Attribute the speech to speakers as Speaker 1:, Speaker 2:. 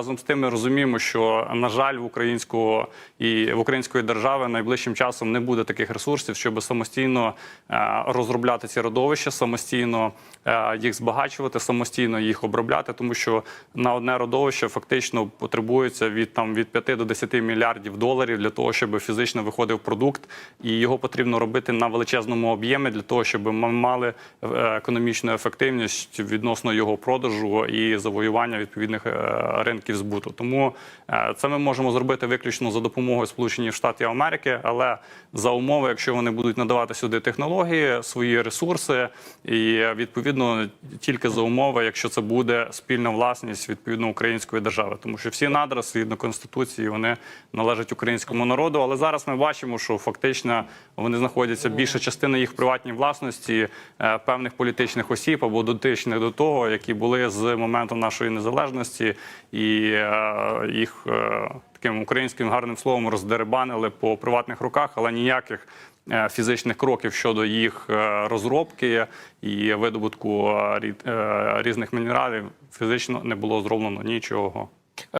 Speaker 1: Разом з тим ми розуміємо, що на жаль, в українського і в української держави найближчим часом не буде таких ресурсів, щоб самостійно е, розробляти ці родовища, самостійно е, їх збагачувати, самостійно їх обробляти, тому що на одне родовище фактично потребується від там від 5 до 10 мільярдів доларів для того, щоб фізично виходив продукт, і його потрібно робити на величезному об'ємі для того, щоб ми мали е, економічну ефективність відносно його продажу і завоювання відповідних е, ринків збуту. Тому е, це ми можемо зробити виключно за допомогою Сполучених Штатів Америки, але за умови, якщо вони будуть надавати сюди технології, свої ресурси, і відповідно тільки за умови, якщо це буде спільна власність відповідно української держави, тому що всі надра згідно конституції вони належать українському народу. Але зараз ми бачимо, що фактично вони знаходяться більша частина їх приватній власності е, певних політичних осіб або дотичних до того, які були з моменту нашої незалежності, і е, їх е, таким українським гарним словом роздеребанили по приватних руках, але ніяких. е, Фізичних кроків щодо їх розробки і видобутку різних мінералів фізично не було зроблено нічого.